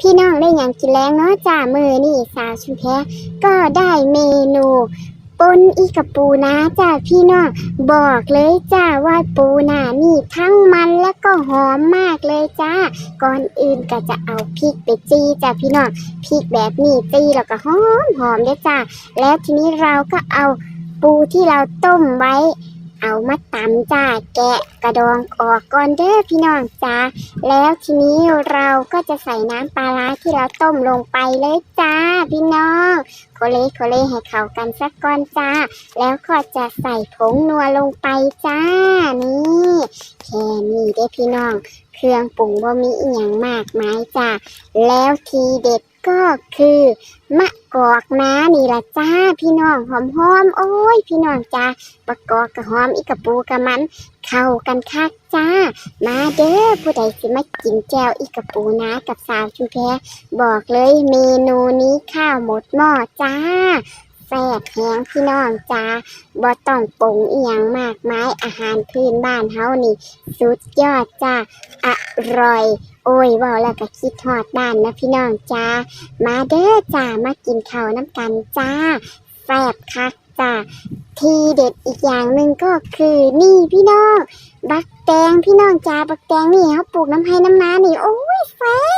พี่น้องได้อย่างกินแรงเนาะจ้ามือนี่สาวชุมแพก็ได้เมนูปนอีกระปูนะจ้าพี่น้องบอกเลยจ้าว่าปูนานี่ทั้งมันและก็หอมมากเลยจ้าก่อนอื่นก็จะเอาพริกไปจี้จ้าพี่น้องพริกแบบนี้จี้แล้วก็หอมหอมเด้จ้าแล้วทีนี้เราก็เอาปูที่เราต้มไว้ เอามาตำจ้าแกะกระดองออกก่อนเด้อพี่น้องจ้าแล้วทีนี้เราก็จะใส่น้ำปลาร้าที่เราต้มลงไปเลยจ้าพี่น้องโคเลโคเลให้เข้ากันสักก้อนจ้า แล้วก็จะใส่ผงนัวลงไปจ้านี่แค่นี้เด้อพี่น้อง เครื่องปรุงบ่มีอีหยังมากมายจ้าแล้วทีเด็ด ก็คือมะกอกน้านี่ละจ้า พี่น้องหอมหอมโอ้ย พี่น้องจ้าประกอบกับหอมอีกกับปูกับมัน เข้ากันคักจ้า มาเด้อผู้ใดสิมากินแจวอีกกับปูนะกับสาวชุมแพบอกเลยเมนูนี้ข้าวหมดหม้อจ้าแซ่บแห้งพี่น้องจ้าบ่ต้องปรุงเอียงมากมายอาหารพื้นบ้านเฮานี่ สุดยอดจ้า อร่อยโอ้ยว่าแล้วก็คิดทอดบ้านนะพี่น้องจ้า มาเด้อจ้ามากินข้าวน้ำกันจ้าแซ่บคักจ้าทีเด็ดอีกอย่างหนึ่งก็คือนี่พี่น้อง บักแตงพี่น้องจ้าบักแตงนี่เขาปลูกน้ำให้น้ำนานี่โอ้ยแซ่บ